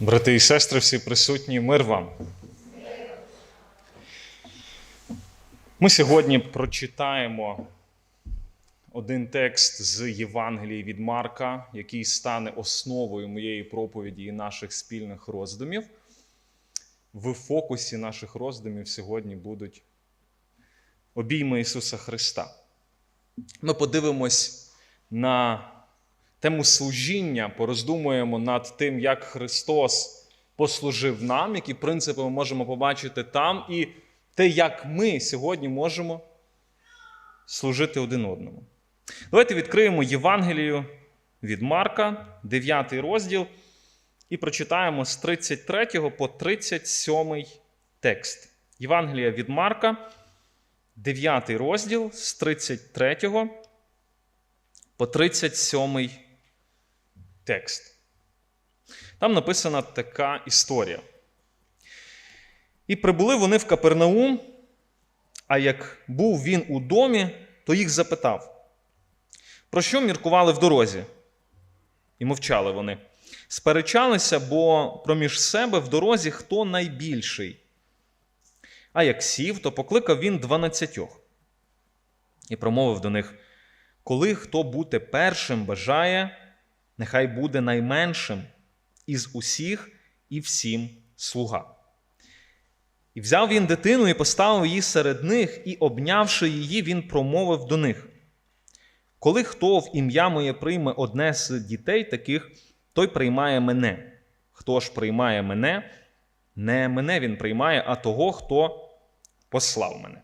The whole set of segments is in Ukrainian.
Брати і сестри, всі присутні, мир вам. Ми сьогодні прочитаємо один текст з Євангелії від Марка, який стане основою моєї проповіді і наших спільних роздумів. В фокусі наших роздумів сьогодні будуть обійми Ісуса Христа. Ми подивимось на тему служіння, пороздумуємо над тим, як Христос послужив нам, які принципи ми можемо побачити там, і те, як ми сьогодні можемо служити один одному. Давайте відкриємо Євангелію від Марка, 9 розділ, і прочитаємо з 33 по 37 текст. Євангелія від Марка, 9 розділ з 33 по 37 текст. Там написана така історія. І прибули вони в Капернаум, а як був він у домі, то їх запитав, про що міркували в дорозі? І мовчали вони. Сперечалися, бо проміж себе в дорозі хто найбільший. А як сів, то покликав він дванадцятьох і промовив до них: коли хто бути першим бажає, нехай буде найменшим із усіх і всім слуга. І взяв він дитину і поставив її серед них, і, обнявши її, він промовив до них: Коли хто в ім'я моє прийме одне з дітей таких, той приймає мене. Хто ж приймає мене, не мене він приймає, а того, хто послав мене.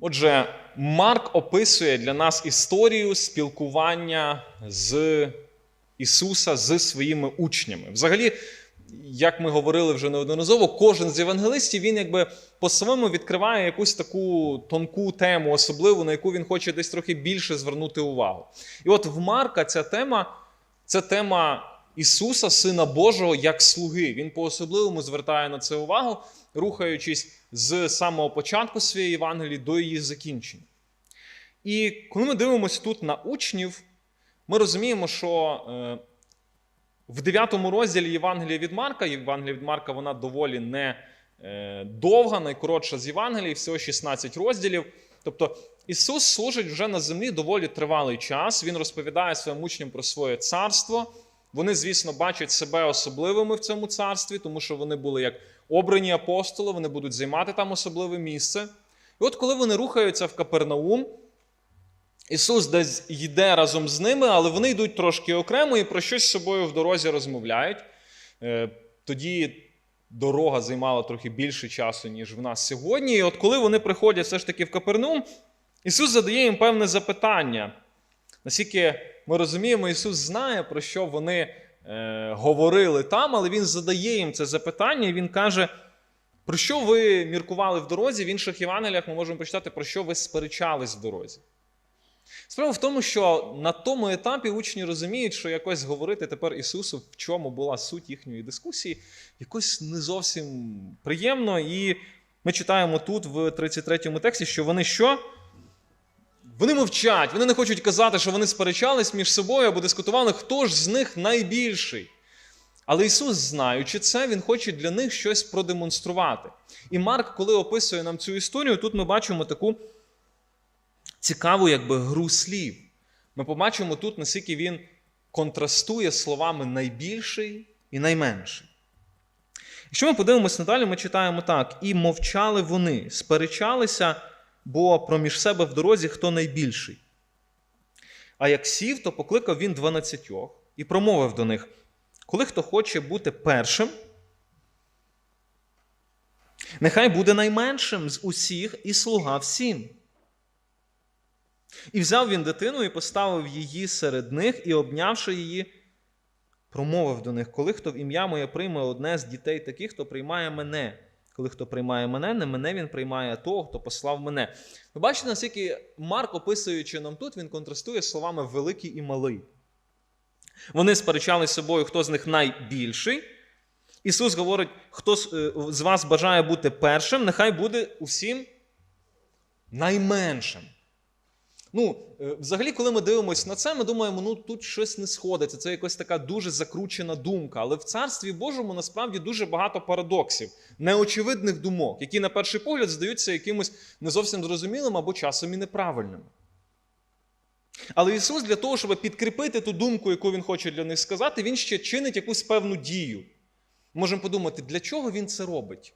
Отже, Марк описує для нас історію спілкування з Ісуса з своїми учнями. Взагалі, як ми говорили вже неодноразово, кожен з євангелистів він якби по-своєму відкриває якусь таку тонку тему, особливу, на яку він хоче десь трохи більше звернути увагу. І от в Марка ця тема це тема Ісуса, Сина Божого, як слуги. Він по-особливому звертає на це увагу, рухаючись з самого початку своєї Євангелії до її закінчення. І коли ми дивимося тут на учнів, ми розуміємо, що е, в 9 розділі Євангелія від Марка, Євангелія від Марка вона доволі не е, довга, найкоротша з Євангелії, всього 16 розділів. Тобто Ісус служить вже на землі доволі тривалий час. Він розповідає своїм учням про своє царство. Вони, звісно, бачать себе особливими в цьому царстві, тому що вони були як обрані апостоли, вони будуть займати там особливе місце. І от коли вони рухаються в Капернаум, Ісус десь йде разом з ними, але вони йдуть трошки окремо і про щось з собою в дорозі розмовляють. Е, Тоді дорога займала трохи більше часу, ніж в нас сьогодні. І от коли вони приходять все ж таки в Капернаум, Ісус задає їм певне запитання. Наскільки ми розуміємо, Ісус знає, про що вони е, говорили там, але Він задає їм це запитання, і Він каже, про що ви міркували в дорозі? В інших Євангеліях ми можемо почитати, про що ви сперечались в дорозі. Справа в тому, що на тому етапі учні розуміють, що якось говорити тепер Ісусу, в чому була суть їхньої дискусії, якось не зовсім приємно. І ми читаємо тут, в 33 тексті, що вони що? Вони мовчать, вони не хочуть казати, що вони сперечались між собою або дискутували, хто ж з них найбільший. Але Ісус, знаючи це, Він хоче для них щось продемонструвати. І Марк, коли описує нам цю історію, тут ми бачимо таку цікаву якби, гру слів. Ми побачимо тут, наскільки він контрастує словами найбільший і найменший. Якщо ми подивимося надалі, ми читаємо так: і мовчали вони, сперечалися, бо проміж себе в дорозі хто найбільший. А як сів, то покликав він дванадцятьох і промовив до них: коли хто хоче бути першим, нехай буде найменшим з усіх і слуга всім. І взяв він дитину і поставив її серед них, і, обнявши її, промовив до них: коли хто в ім'я моє прийме одне з дітей таких, хто приймає мене. Коли хто приймає мене, не мене він приймає того, хто послав мене. Ви бачите, наскільки Марк, описуючи нам тут, він контрастує словами великий і малий. Вони сперечали з собою, хто з них найбільший. Ісус говорить, хто з вас бажає бути першим, нехай буде усім найменшим. Ну, е, взагалі, коли ми дивимося на це, ми думаємо, ну тут щось не сходиться. Це якась така дуже закручена думка. Але в царстві Божому насправді дуже багато парадоксів, неочевидних думок, які на перший погляд здаються якимось не зовсім зрозумілим або часом і неправильними. Але Ісус для того, щоб підкріпити ту думку, яку Він хоче для них сказати, Він ще чинить якусь певну дію. Можемо подумати, для чого він це робить?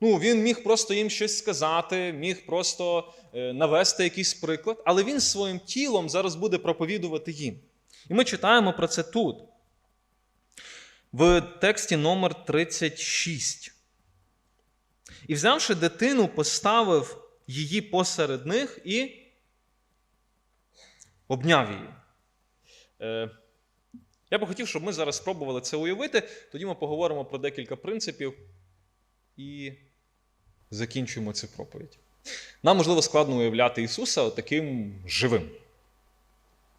Ну, він міг просто їм щось сказати, міг просто е, навести якийсь приклад, але він своїм тілом зараз буде проповідувати їм. І ми читаємо про це тут, в тексті номер 36. І взявши дитину, поставив її посеред них і обняв її. Е, я би хотів, щоб ми зараз спробували це уявити. Тоді ми поговоримо про декілька принципів і закінчуємо цю проповідь. Нам, можливо, складно уявляти Ісуса таким живим.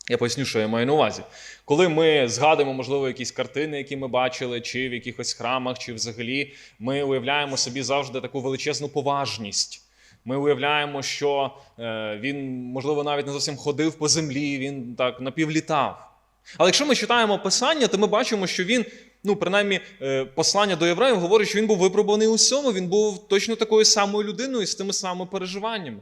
Я поясню, що я маю на увазі. Коли ми згадуємо, можливо, якісь картини, які ми бачили, чи в якихось храмах, чи взагалі, ми уявляємо собі завжди таку величезну поважність. Ми уявляємо, що е, він, можливо, навіть не зовсім ходив по землі, він так напівлітав. Але якщо ми читаємо Писання, то ми бачимо, що він, ну, принаймні, е, послання до євреїв говорить, що він був випробуваний у всьому, він був точно такою самою людиною з тими самими переживаннями.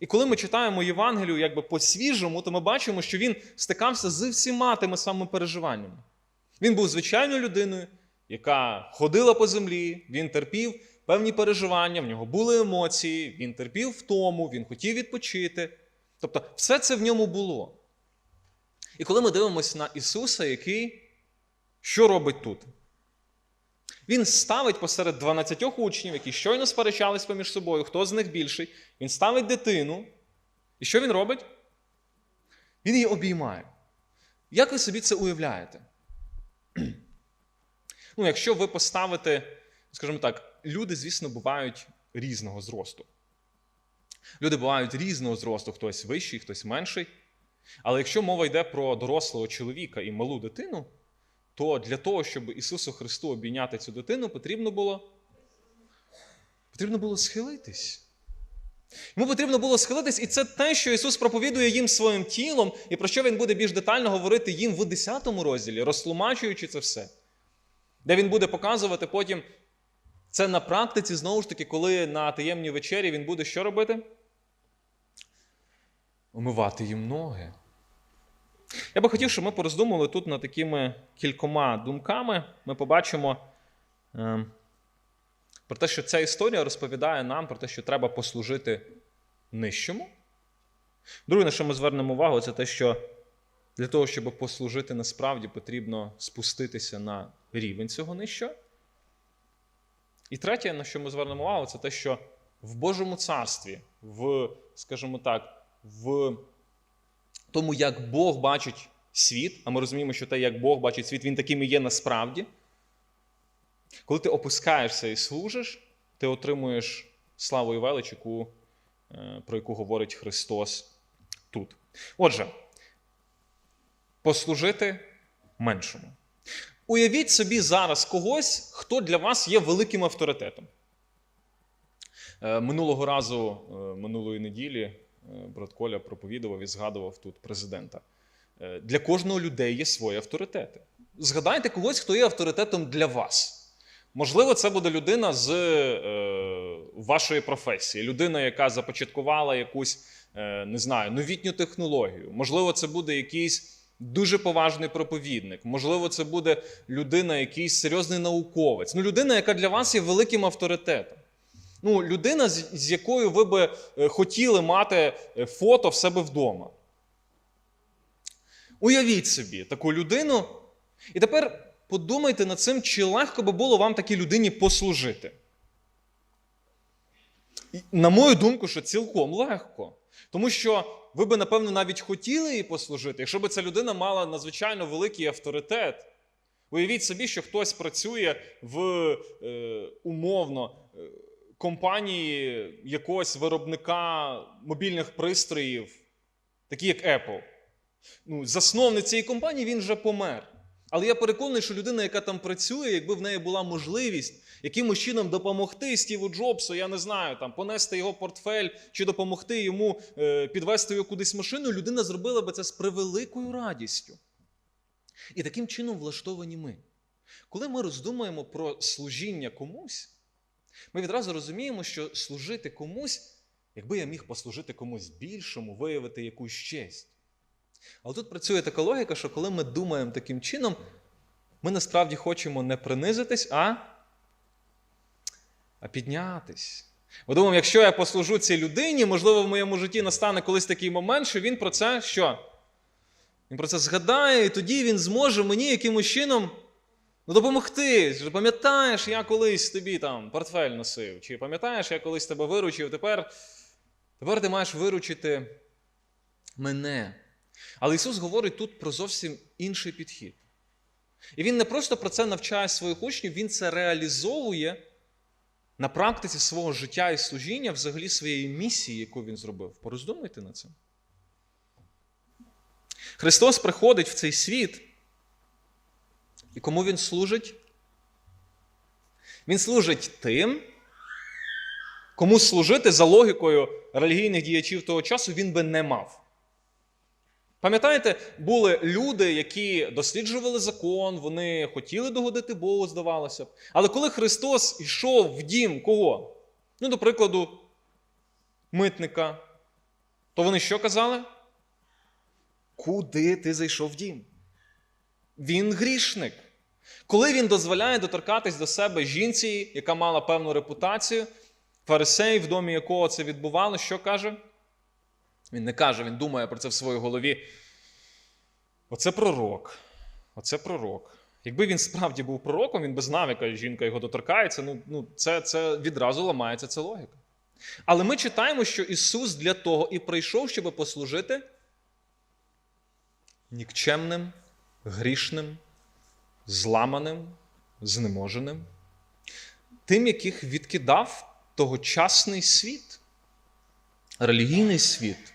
І коли ми читаємо Євангелію якби по-свіжому, то ми бачимо, що він стикався з всіма тими самими переживаннями. Він був звичайною людиною, яка ходила по землі, він терпів певні переживання, в нього були емоції, він терпів втому, він хотів відпочити. Тобто, все це в ньому було. І коли ми дивимося на Ісуса, який що робить тут? Він ставить посеред 12 учнів, які щойно сперечались поміж собою, хто з них більший. Він ставить дитину. І що він робить? Він її обіймає. Як ви собі це уявляєте? Ну, якщо ви поставите, скажімо так, люди, звісно, бувають різного зросту. Люди бувають різного зросту, хтось вищий, хтось менший. Але якщо мова йде про дорослого чоловіка і малу дитину, то для того, щоб Ісусу Христу обійняти цю дитину, потрібно було потрібно було схилитись. Йому потрібно було схилитись, і це те, що Ісус проповідує їм своїм тілом, і про що Він буде більш детально говорити їм в 10 розділі, розтлумачуючи це все. Де він буде показувати потім це на практиці, знову ж таки, коли на таємній вечері він буде що робити? Омивати їм ноги. Я би хотів, щоб ми пороздумували тут над такими кількома думками. Ми побачимо е, про те, що ця історія розповідає нам про те, що треба послужити нижчому. Друге, на що ми звернемо увагу, це те, що для того, щоб послужити насправді, потрібно спуститися на рівень цього нижчого. І третє, на що ми звернемо увагу, це те, що в Божому царстві, в, скажімо так, в тому, як Бог бачить світ, а ми розуміємо, що те, як Бог бачить світ, він таким і є насправді. Коли ти опускаєшся і служиш, ти отримуєш славу і велич, яку, е, про яку говорить Христос тут. Отже, послужити меншому. Уявіть собі зараз когось, хто для вас є великим авторитетом. Е, Минулого разу, е, минулої неділі, брат Коля проповідував і згадував тут президента. Е, Для кожного людей є свої авторитети. Згадайте когось, хто є авторитетом для вас. Можливо, це буде людина з е, вашої професії, людина, яка започаткувала якусь, е, не знаю, новітню технологію. Можливо, це буде якийсь дуже поважний проповідник. Можливо, це буде людина, якийсь серйозний науковець. Ну, людина, яка для вас є великим авторитетом. Ну, людина, з, якою ви би е, хотіли мати е, фото в себе вдома. Уявіть собі таку людину, і тепер подумайте над цим, чи легко би було вам такій людині послужити. І, На мою думку, що цілком легко. Тому що ви би, напевно, навіть хотіли їй послужити, якщо б ця людина мала надзвичайно великий авторитет. Уявіть собі, що хтось працює в е, умовно е, компанії якогось виробника мобільних пристроїв, такі як Apple. Ну, засновник цієї компанії він вже помер. Але я переконаний, що людина, яка там працює, якби в неї була можливість якимось чином допомогти Стіву Джобсу, я не знаю, там понести його портфель чи допомогти йому е, підвести його кудись машиною, людина зробила би це з превеликою радістю. І таким чином влаштовані ми. Коли ми роздумуємо про служіння комусь, ми відразу розуміємо, що служити комусь, якби я міг послужити комусь більшому, виявити якусь честь. Але тут працює така логіка, що коли ми думаємо таким чином, ми насправді хочемо не принизитись, а, а піднятись. Ми думаємо, якщо я послужу цій людині, можливо, в моєму житті настане колись такий момент, що він про це що? Він про це згадає, і тоді він зможе мені якимось чином ну, допомогти. Пам'ятаєш, я колись тобі там портфель носив, чи пам'ятаєш, я колись тебе виручив, тепер, тепер ти маєш виручити мене. Але Ісус говорить тут про зовсім інший підхід. І Він не просто про це навчає своїх учнів, Він це реалізовує на практиці свого життя і служіння, взагалі своєї місії, яку він зробив. Пороздумуйте над цим. Христос приходить в цей світ. І кому Він служить? Він служить тим, кому служити за логікою релігійних діячів того часу він би не мав. Пам'ятаєте, були люди, які досліджували закон, вони хотіли догодити Богу, здавалося б. Але коли Христос йшов в дім кого? Ну, до прикладу, митника, то вони що казали? Куди ти зайшов в дім? Він грішник. Коли він дозволяє доторкатись до себе жінці, яка мала певну репутацію, фарисей, в домі якого це відбувало, що каже? Він не каже, він думає про це в своїй голові. Оце пророк. Оце пророк. Якби він справді був пророком, він би знав, яка жінка його доторкається. Ну, ну це, це відразу ламається ця логіка. Але ми читаємо, що Ісус для того і прийшов, щоб послужити нікчемним, грішним, зламаним, знеможеним, тим, яких відкидав тогочасний світ, релігійний світ.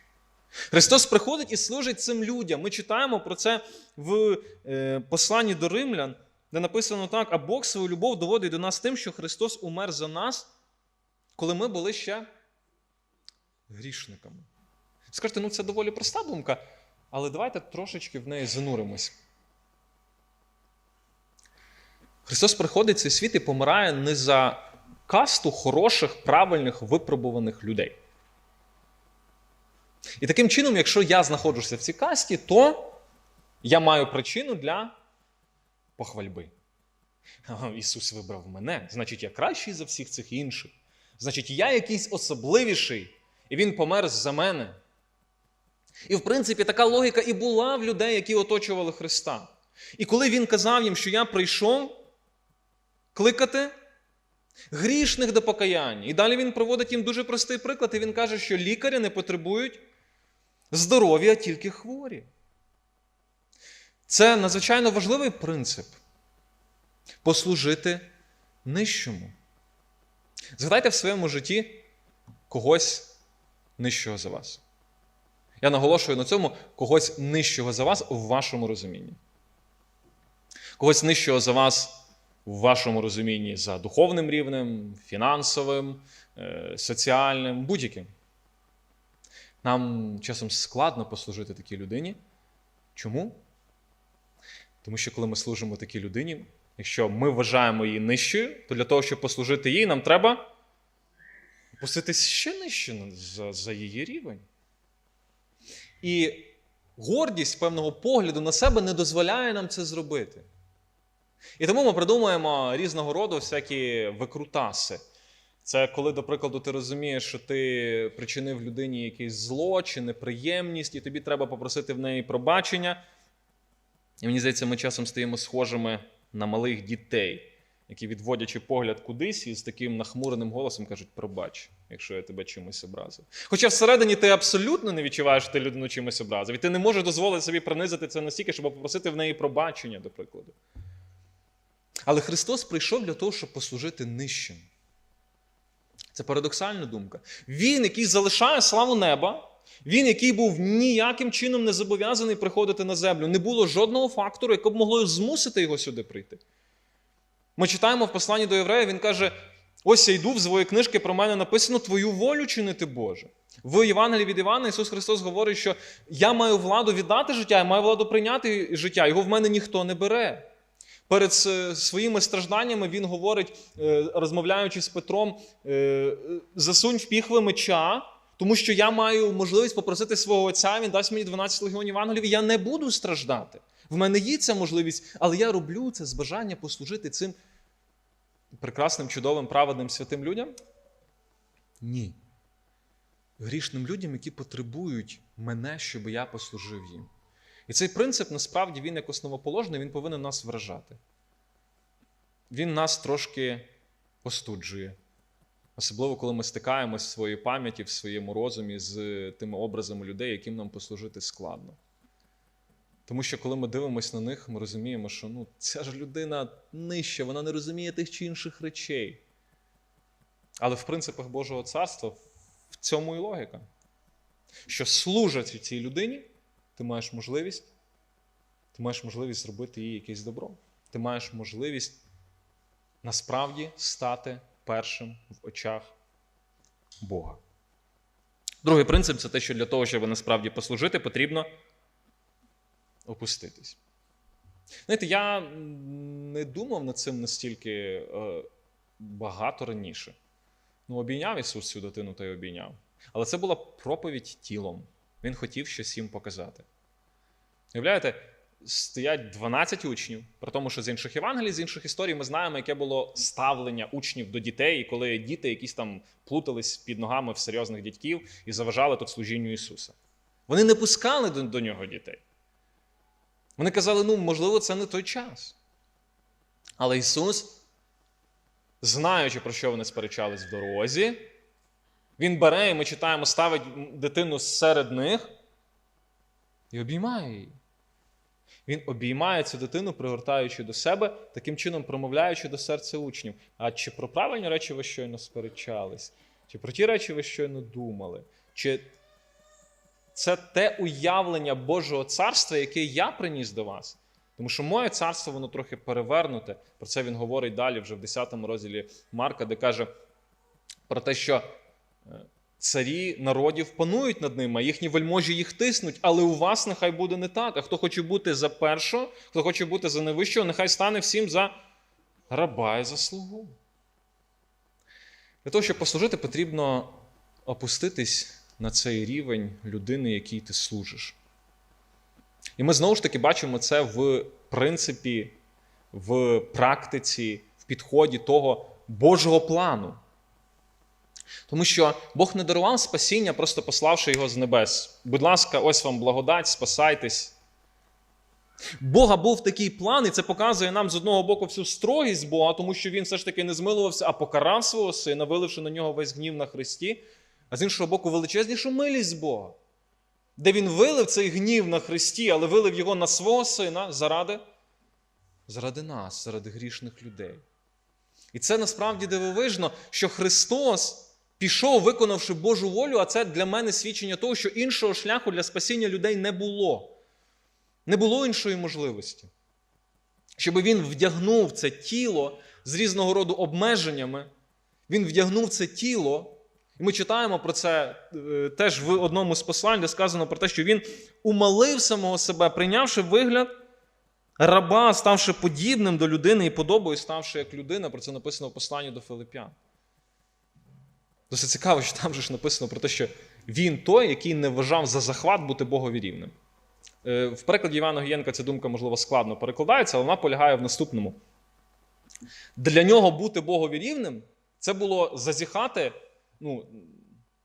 Христос приходить і служить цим людям. Ми читаємо про це в е, посланні до римлян, де написано так: а Бог свою любов доводить до нас тим, що Христос умер за нас, коли ми були ще грішниками. Скажете, ну це доволі проста думка, але давайте трошечки в неї зануримось. Христос приходить в цей світ і помирає не за касту хороших, правильних, випробуваних людей. І таким чином, якщо я знаходжуся в цій касті, то я маю причину для похвальби. Ісус вибрав мене, значить, я кращий за всіх цих інших. Значить, я якийсь особливіший, і Він помер за мене. І, в принципі, така логіка і була в людей, які оточували Христа. І коли Він казав їм, що я прийшов кликати грішних до покаяння. І далі він проводить їм дуже простий приклад, і він каже, що лікарі не потребують здоров'я, тільки хворі. Це надзвичайно важливий принцип послужити нижчому. Згадайте в своєму житті когось нижчого за вас. Я наголошую на цьому когось нижчого за вас в вашому розумінні. Когось нижчого за вас в вашому розумінні за духовним рівнем, фінансовим, е, соціальним, будь-яким. Нам часом складно послужити такій людині. Чому? Тому що коли ми служимо такій людині, якщо ми вважаємо її нижчою, то для того, щоб послужити їй, нам треба опуститись ще нижче за, за її рівень. І гордість певного погляду на себе не дозволяє нам це зробити. І тому ми придумуємо різного роду всякі викрутаси. Це коли, до прикладу, ти розумієш, що ти причинив людині якесь зло чи неприємність, і тобі треба попросити в неї пробачення. І мені здається, ми часом стаємо схожими на малих дітей, які, відводячи погляд кудись, і з таким нахмуреним голосом кажуть: пробач, якщо я тебе чимось образив. Хоча всередині ти абсолютно не відчуваєш, що ти людину чимось образив, і ти не можеш дозволити собі принизити це настільки, щоб попросити в неї пробачення, до прикладу. Але Христос прийшов для того, щоб послужити нижчим. Це парадоксальна думка. Він, який залишає славу неба, Він, який був ніяким чином не зобов'язаний приходити на землю, не було жодного фактору, який б могло змусити його сюди прийти. Ми читаємо в посланні до єврея, він каже: ось я йду в свої книжки про мене написано Твою волю чинити Боже. В Євангелії від Івана Ісус Христос говорить, що я маю владу віддати життя, я маю владу прийняти життя, його в мене ніхто не бере. Перед своїми стражданнями він говорить, е, розмовляючи з Петром, е, засунь в піхви меча, тому що я маю можливість попросити свого отця, він дасть мені 12 легіонів ангелів, і я не буду страждати. В мене є ця можливість, але я роблю це з бажання послужити цим прекрасним, чудовим, праведним святим людям? Ні. Грішним людям, які потребують мене, щоб я послужив їм. І цей принцип насправді він як основоположний, він повинен нас вражати. Він нас трошки остуджує. Особливо, коли ми стикаємось в своїй пам'яті, в своєму розумі з тими образами людей, яким нам послужити складно. Тому що коли ми дивимося на них, ми розуміємо, що ну, ця ж людина нижча, вона не розуміє тих чи інших речей. Але в принципах Божого царства в цьому і логіка. Що служать цій людині, ти маєш можливість, ти маєш можливість зробити їй якесь добро. Ти маєш можливість насправді стати першим в очах Бога. Другий принцип це те, що для того, щоб насправді послужити, потрібно опуститись. Знаєте, я не думав над цим настільки е, багато раніше. Ну, обійняв Ісус цю дитину та й обійняв. Але це була проповідь тілом. Він хотів щось їм показати. Уявляєте, стоять 12 учнів, при тому, що з інших Євангелій, з інших історій ми знаємо, яке було ставлення учнів до дітей, коли діти якісь там плутались під ногами в серйозних дядьків і заважали тут служінню Ісуса. Вони не пускали до, до нього дітей. Вони казали, ну, можливо, це не той час. Але Ісус, знаючи, про що вони сперечались в дорозі, Він бере, і ми читаємо, ставить дитину серед них і обіймає її. Він обіймає цю дитину, пригортаючи до себе, таким чином промовляючи до серця учнів. А чи про правильні речі ви щойно сперечались? Чи про ті речі ви щойно думали? Чи це те уявлення Божого царства, яке я приніс до вас? Тому що моє царство, воно трохи перевернуте. Про це він говорить далі, вже в 10 розділі Марка, де каже про те, що царі народів панують над ними, їхні вельможі їх тиснуть, але у вас нехай буде не так. А хто хоче бути за першого, хто хоче бути за найвищого, нехай стане всім за раба і за слугу. Для того, щоб послужити, потрібно опуститись на цей рівень людини, якій ти служиш. І ми знову ж таки бачимо це в принципі, в практиці, в підході того Божого плану. Тому що Бог не дарував спасіння, просто пославши його з небес. Будь ласка, ось вам благодать, спасайтесь. Бога був такий план, і це показує нам з одного боку всю строгість Бога, тому що він все ж таки не змилувався, а покарав свого сина, виливши на нього весь гнів на Христі, а з іншого боку, величезнішу милість Бога, де він вилив цей гнів на Христі, але вилив його на свого сина заради, заради нас, заради грішних людей. І це насправді дивовижно, що Христос пішов, виконавши Божу волю, а це для мене свідчення того, що іншого шляху для спасіння людей не було. Не було іншої можливості. Щоб він вдягнув це тіло з різного роду обмеженнями, він вдягнув це тіло. І ми читаємо про це е, теж в одному з послань, де сказано про те, що він умалив самого себе, прийнявши вигляд раба, ставши подібним до людини і подобою, ставши як людина. Про це написано в посланні до Филип'ян. Досить цікаво, що там же ж написано про те, що він той, який не вважав за захват бути Богові рівним. Е, в перекладі Івана Гієнка ця думка, можливо, складно перекладається, але вона полягає в наступному. Для нього бути Богові рівним це було зазіхати ну,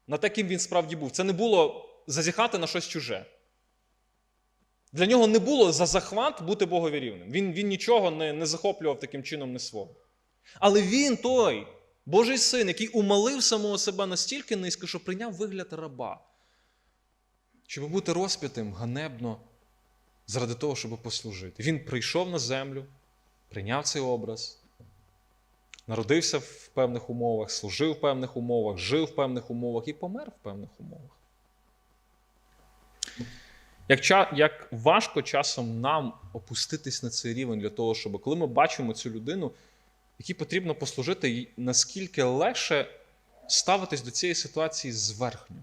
на те, ким він справді був. Це не було зазіхати на щось чуже. Для нього не було за захват бути Богові рівним. Він він нічого не, не захоплював таким чином не свого. Але він той, Божий син, який умалив самого себе настільки низько, що прийняв вигляд раба, щоб бути розп'ятим ганебно заради того, щоб послужити. Він прийшов на землю, прийняв цей образ, народився в певних умовах, служив в певних умовах, жив в певних умовах і помер в певних умовах. Як, як важко часом нам опуститись на цей рівень для того, щоб коли ми бачимо цю людину, якій потрібно послужити, їй наскільки легше ставитись до цієї ситуації зверхньо.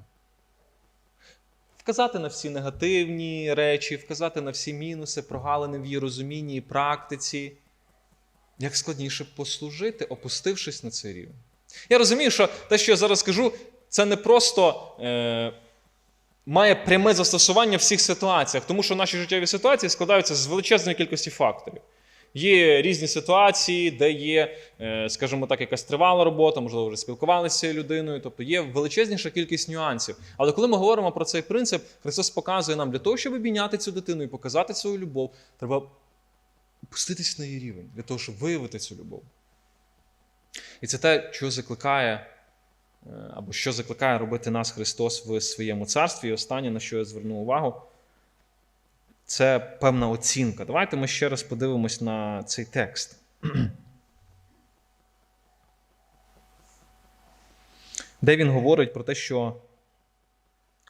Вказати на всі негативні речі, вказати на всі мінуси, прогалини в її розумінні і практиці. Як складніше послужити, опустившись на цей рівень. Я розумію, що те, що я зараз скажу, це не просто е, має пряме застосування в всіх ситуаціях, тому що наші життєві ситуації складаються з величезної кількості факторів. Є різні ситуації, де є, е, скажімо так, якась тривала робота, можливо, вже спілкувалися з людиною, тобто є величезніша кількість нюансів. Але коли ми говоримо про цей принцип, Христос показує нам для того, щоб обійняти цю дитину і показати свою любов, треба опуститись на її рівень для того, щоб виявити цю любов. І це те, що закликає, е, або що закликає робити нас Христос в своєму царстві. І останнє, на що я зверну увагу, це певна оцінка. Давайте ми ще раз подивимось на цей текст. Де він говорить про те, що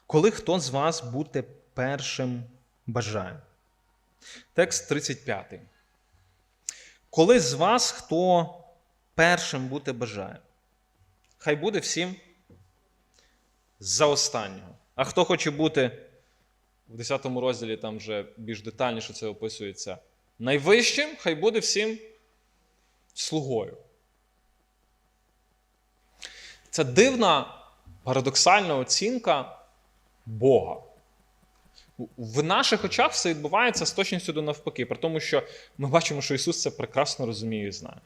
коли хто з вас бути першим бажає. Текст 35. Коли з вас хто першим бути бажає, хай буде всім за останнього. А хто хоче бути в 10 розділі, там вже більш детальніше це описується, найвищим, хай буде всім слугою. Це дивна парадоксальна оцінка Бога. В наших очах все відбувається з точністю до навпаки, при тому, що ми бачимо, що Ісус це прекрасно розуміє і знає.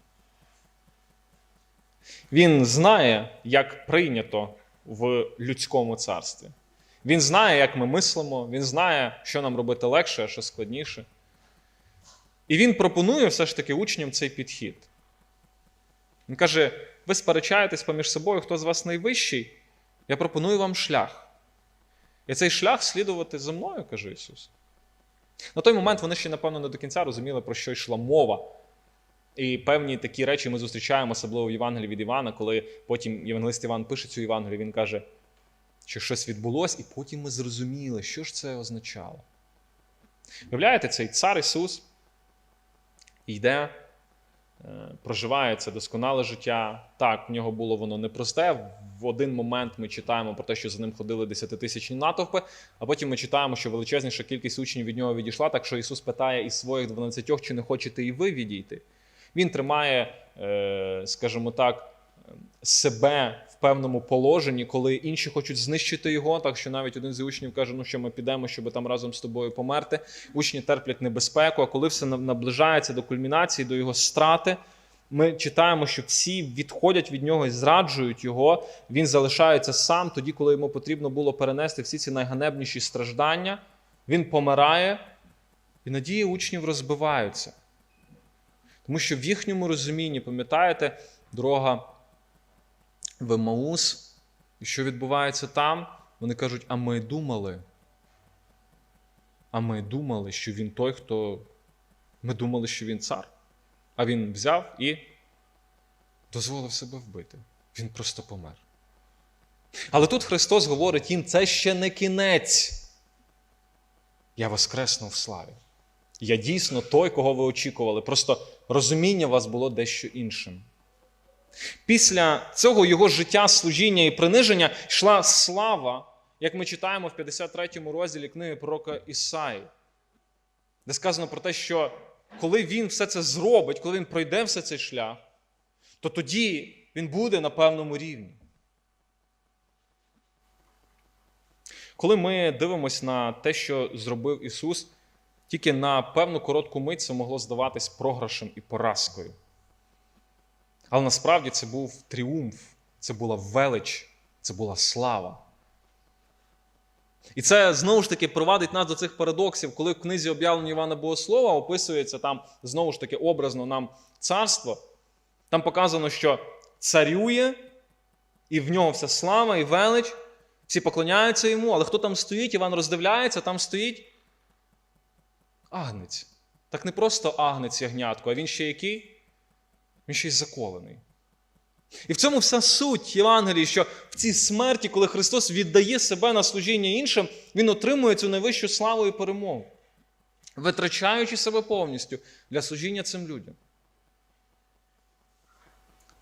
Він знає, як прийнято в людському царстві. Він знає, як ми мислимо, він знає, що нам робити легше, а що складніше. І він пропонує все ж таки учням цей підхід. Він каже: ви сперечаєтесь поміж собою, хто з вас найвищий? Я пропоную вам шлях. І цей шлях слідувати за мною, каже Ісус. На той момент вони ще, напевно, не до кінця розуміли, про що йшла мова. І певні такі речі ми зустрічаємо, особливо в Євангелії від Івана, коли потім Євангелист Іван пише цю Євангелію, він каже, що щось відбулося, і потім ми зрозуміли, що ж це означало. Виявляєте, цей цар Ісус йде, е, проживає це досконале життя. Так, в нього було воно непросте. В один момент ми читаємо про те, що за ним ходили десятитисячні натовпи, а потім ми читаємо, що величезніша кількість учнів від нього відійшла, так що Ісус питає із своїх дванадцятьох, чи не хочете і ви відійти. Він тримає, е, скажімо так, себе в певному положенні, коли інші хочуть знищити його. Так що навіть один з учнів каже: ну що ми підемо, щоб там разом з тобою померти. Учні терплять небезпеку. А коли все наближається до кульмінації, до його страти, ми читаємо, що всі відходять від нього і зраджують його. Він залишається сам тоді, коли йому потрібно було перенести всі ці найганебніші страждання. Він помирає, і надії учнів розбиваються. Тому що в їхньому розумінні, пам'ятаєте, дорога в Емаус, і що відбувається там, вони кажуть: а ми думали. А ми думали, що він той, хто. Ми думали, що він цар. А він взяв і дозволив себе вбити. Він просто помер. Але тут Христос говорить їм: це ще не кінець. Я воскресну в славі. Я дійсно той, кого ви очікували. Просто розуміння вас було дещо іншим. Після цього його життя, служіння і приниження йшла слава, як ми читаємо в 53 розділі книги пророка Ісаї, де сказано про те, що коли він все це зробить, коли він пройде все цей шлях, то тоді він буде на певному рівні. Коли ми дивимося на те, що зробив Ісус, тільки на певну коротку мить це могло здаватись програшем і поразкою. Але насправді це був тріумф, це була велич, це була слава. І це знову ж таки провадить нас до цих парадоксів, коли в книзі об'явлення Івана Богослова описується там знову ж таки образно нам царство. Там показано, що царює, і в нього вся слава і велич, всі поклоняються йому, але хто там стоїть, Іван роздивляється, там стоїть агнець. Так не просто агнець ягнятко, а він ще який? Він ще й заколений. І в цьому вся суть Євангелії, що в цій смерті, коли Христос віддає себе на служіння іншим, Він отримує цю найвищу славу і перемогу, витрачаючи себе повністю для служіння цим людям.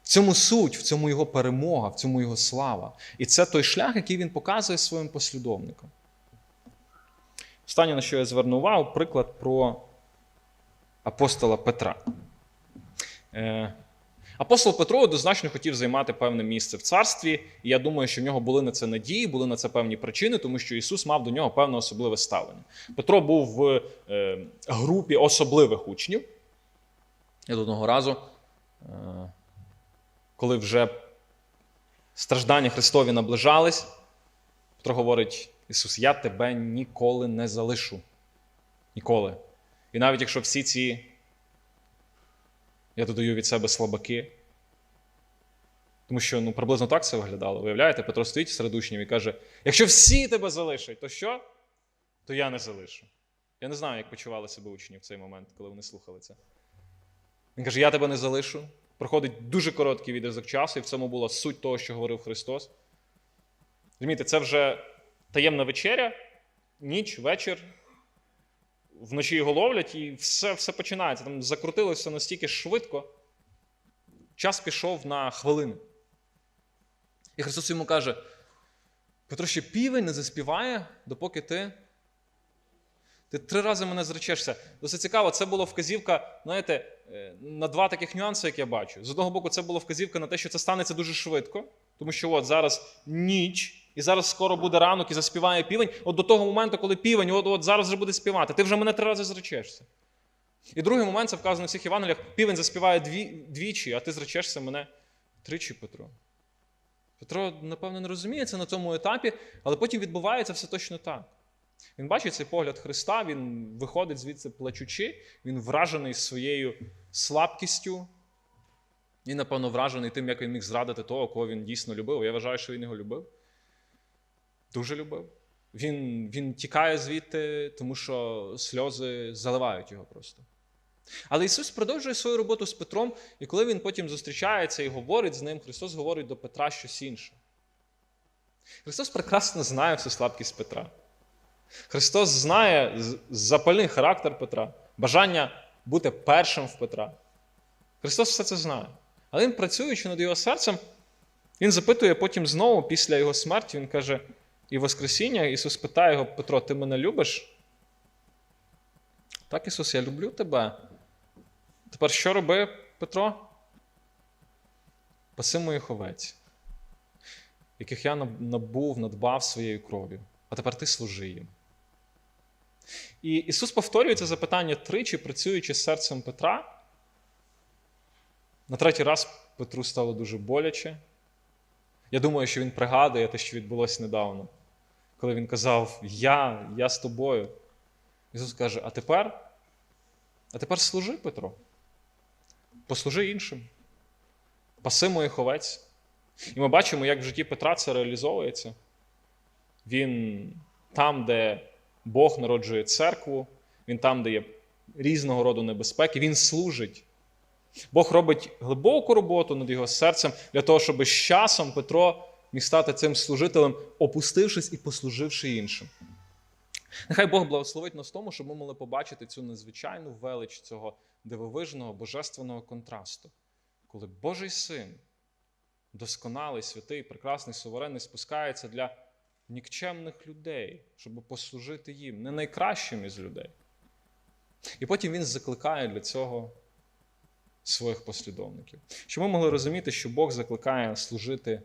В цьому суть, в цьому його перемога, в цьому його слава. І це той шлях, який він показує своїм послідовникам. Останнє, на що я зверну увагу, приклад про апостола Петра. Е, Апостол Петро однозначно хотів займати певне місце в царстві, і я думаю, що в нього були на це надії, були на це певні причини, тому що Ісус мав до нього певне особливе ставлення. Петро був в е, групі особливих учнів. І одного разу, е, коли вже страждання Христові наближались, Петро говорить: Ісус, я тебе ніколи не залишу. Ніколи. І навіть якщо всі ці я додаю від себе слабаки. Тому що ну, приблизно так це виглядало. Виявляєте, Петро стоїть серед учнів і каже: якщо всі тебе залишать, то що? То я не залишу. Я не знаю, як почували себе учні в цей момент, коли вони слухали це. Він каже: Я тебе не залишу. Проходить дуже короткий відрізок часу, і в цьому була суть того, що говорив Христос. Розумієте, це вже таємна вечеря, ніч, вечір вночі його ловлять, і все все починається. Там закрутилося настільки швидко. Час пішов на хвилини. І Христос йому каже: Петро, ще півень не заспіває, допоки ти. Ти три рази мене зречешся. Досить цікаво, це була вказівка, знаєте, е, на два таких нюанси, як я бачу. З одного боку, це була вказівка на те, що це станеться дуже швидко, тому що от зараз ніч. І зараз скоро буде ранок і заспіває півень. От до того моменту, коли півень, от от зараз вже буде співати, ти вже мене три рази зречешся. І другий момент це вказано в всіх Євангеліях, півень заспіває дві, двічі, а ти зречешся мене тричі, Петро. Петро, напевно, не розуміє це на цьому етапі, але потім відбувається все точно так. Він бачить цей погляд Христа, він виходить звідси плачучи, він вражений своєю слабкістю. І, напевно, вражений тим, як він міг зрадити того, кого він дійсно любив. Я вважаю, що він його любив. Дуже любив. Він він тікає звідти, тому що сльози заливають його просто. Але Ісус продовжує свою роботу з Петром, і коли Він потім зустрічається і говорить з ним, Христос говорить до Петра щось інше. Христос прекрасно знає всю слабкість Петра. Христос знає запальний характер Петра, бажання бути першим в Петра. Христос все це знає. Але Він, працюючи над його серцем, Він запитує потім знову, після його смерті, Він каже. І Воскресіння Ісус питає його, Петро, ти мене любиш? Так, Ісус, я люблю тебе. Тепер що роби, Петро? Паси моїх овець, яких я набув, надбав своєю кров'ю, а тепер ти служи їм. І Ісус повторює це запитання тричі, працюючи з серцем Петра. На третій раз Петру стало дуже боляче. Я думаю, що він пригадує те, що відбулося недавно, коли він казав: Я, я з тобою. Ісус каже: А тепер, а тепер служи, Петро. Послужи іншим. Паси моїх овець. І ми бачимо, як в житті Петра це реалізовується. Він там, де Бог народжує церкву, він там, де є різного роду небезпеки, він служить. Бог робить глибоку роботу над його серцем для того, щоб з часом Петро міг стати цим служителем, опустившись і послуживши іншим. Нехай Бог благословить нас тому, щоб ми могли побачити цю незвичайну велич цього дивовижного божественного контрасту, коли Божий син, досконалий, святий, прекрасний, суверенний, спускається для нікчемних людей, щоб послужити їм, не найкращим із людей. І потім він закликає для цього своїх послідовників. Щоб ми могли розуміти, що Бог закликає служити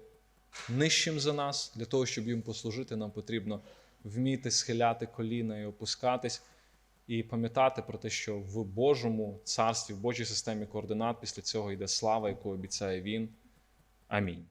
нижчим за нас, для того, щоб їм послужити, нам потрібно вміти схиляти коліна і опускатись, і пам'ятати про те, що в Божому царстві, в Божій системі координат після цього йде слава, яку обіцяє Він. Амінь.